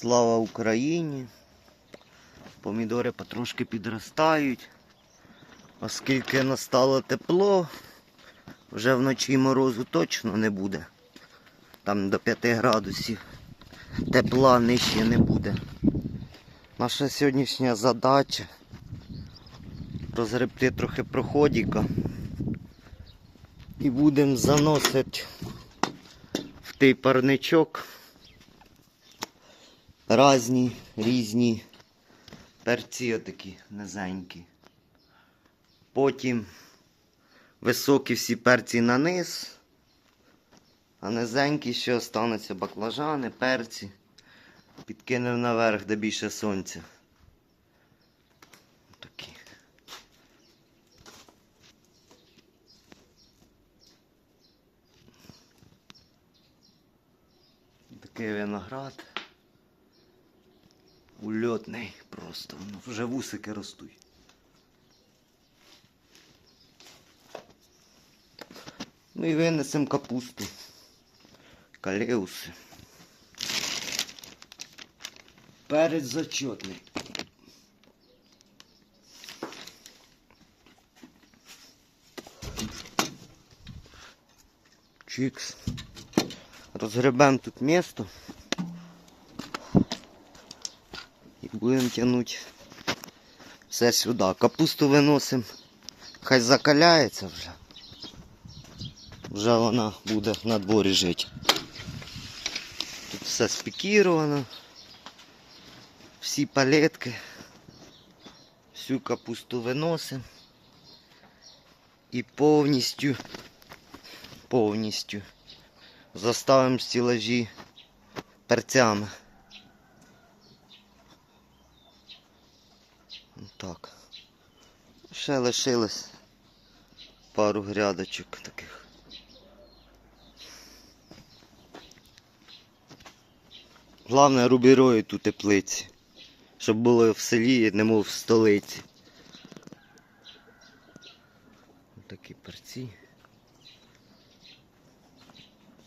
Слава Україні. Помідори потрошки підростають. Оскільки настало тепло, вже вночі морозу точно не буде. Там до 5 градусів тепла нижче не буде. Наша сьогоднішня задача розгребти трохи проходіка і будемо заносити в той парничок різні, різні перці отакі низенькі. Потім високі всі перці на низ, а низенькі ще остануться баклажани, перці. Підкинув наверх, де більше сонця. Такі. Такий виноград. Ульотний просто. Ну, вже вусики ростуть. Ну і винесемо капусту. Калеуси. Перець зачетний. Чикс. Розгребемо тут місто. будемо тягнути все сюди. Капусту виносимо. Хай закаляється вже. Вже вона буде на дворі жити. Тут все спікіровано. Всі палетки. Всю капусту виносимо. І повністю, повністю заставимо стілажі перцями. Так. Ще лишилось пару грядочок таких. Головне рубірою ту теплиці, щоб було в селі, немов в столиці. Такі перці.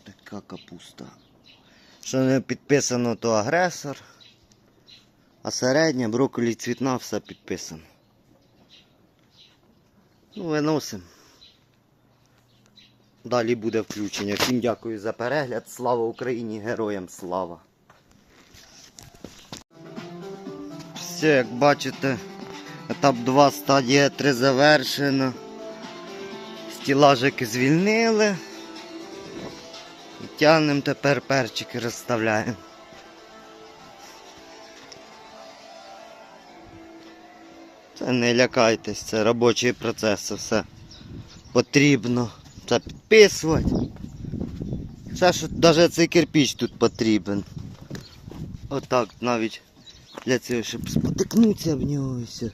Така капуста. Що не підписано, то агресор. А середня, брокколі цвітна, все підписано. Ну, виносимо. Далі буде включення. Всім дякую за перегляд. Слава Україні! Героям слава! Все, як бачите, етап 2, стадія 3 завершена. Стілажики звільнили. І тягнемо тепер перчики розставляємо. Це не лякайтесь, це робочий процес, це все потрібно. Це підписувати. Все, що навіть цей кирпіч тут потрібен. Отак навіть для цього, щоб спотикнутися в нього і все.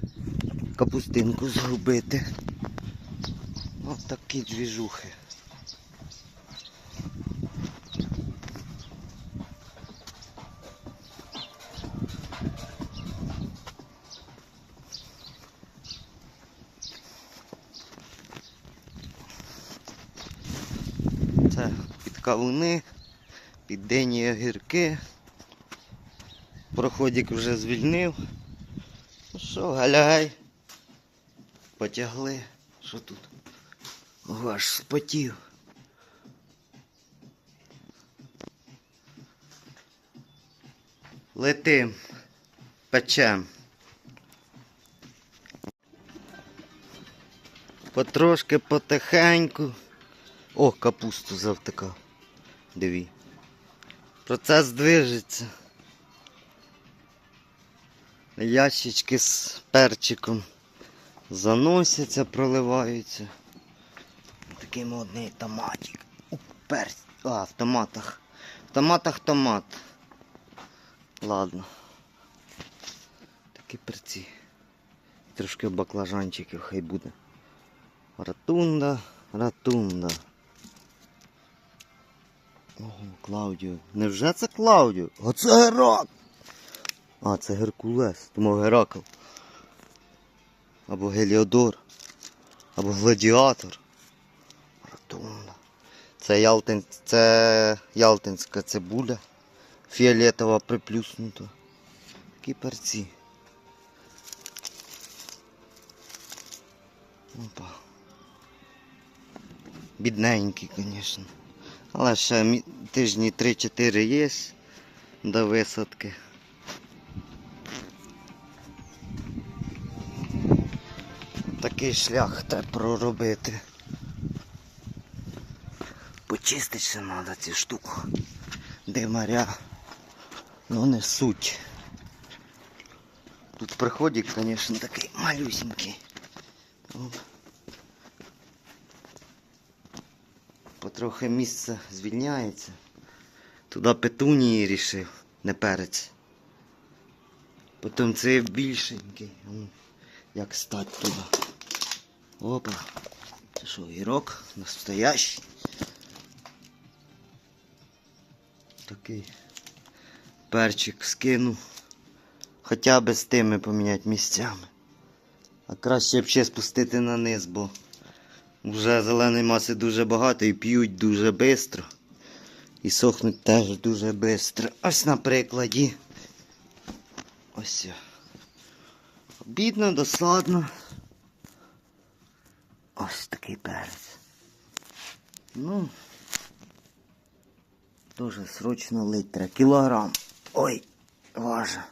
Капустинку згубити. Ось такі двіжухи. Це під кавуни, під дині огірки. Проходик вже звільнив. Ну що, галяй. Потягли. Що тут? Аж спотів. Летим. Печем. Потрошки потихеньку. О, капусту завтикав. Диві. Процес движеться. Ящички з перчиком заносяться, проливаються. Такий модний томатик. У перць. А, в томатах. В томатах томат. Ладно. Такі перці. Трошки баклажанчиків хай буде. Ратунда, ратунда. Ого, Клаудіо. Невже це Клаудіо? Оце Герак! А, це Геркулес, тому Геракл. Або Геліодор. Або Гладіатор. Ратунда. Це, Ялтин... це Ялтинська цибуля. фіолетова приплюснута. Такі перці. Опа. Бідненький, звісно. Але ще тижні 3-4 є до висадки. Такий шлях треба проробити. Почистити ще треба цю штуку. Димаря. Ну не суть. Тут приходик, звісно, такий малюсенький. Оп. Потрохи місце звільняється. Туди петунії рішив, не перець. Потім цей більшенький. Як стать туди. Опа. Це що, гірок настоящий. Такий перчик скину. Хоча б з тими поміняти місцями. А краще б ще спустити на низ, бо вже зеленої маси дуже багато і п'ють дуже швидко. І сохнуть теж дуже швидко. Ось на прикладі. Ось. Бідно, досадно. Ось такий перець. Ну. Дуже срочно лить треба. Кілограм. Ой, важа.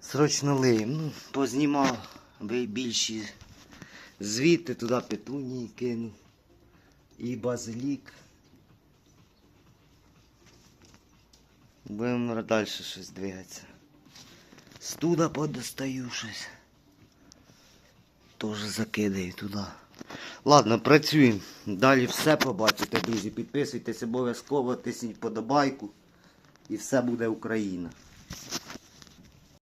Срочно лиємо. Ну, познімав ви більші звідти туди петунії кинув. І базилік. Будемо далі щось двигатися. Студа подостаю щось. Теж закидаю туди. Ладно, працюємо. Далі все побачите, друзі. Підписуйтесь обов'язково, тисніть подобайку. І все буде Україна.